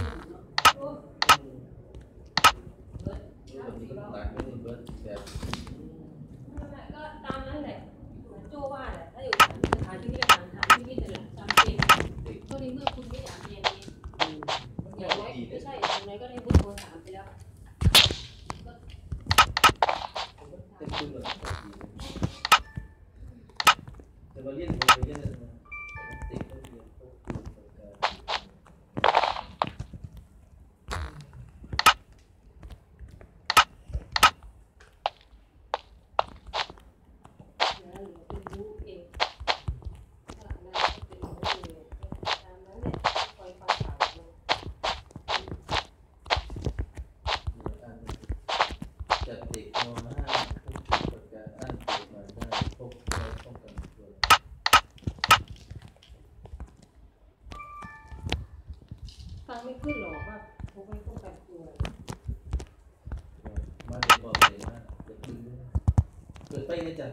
Thank you. ฟัไม่ขึ้นหรอกว่าพวกมันป้องกาเดเงิด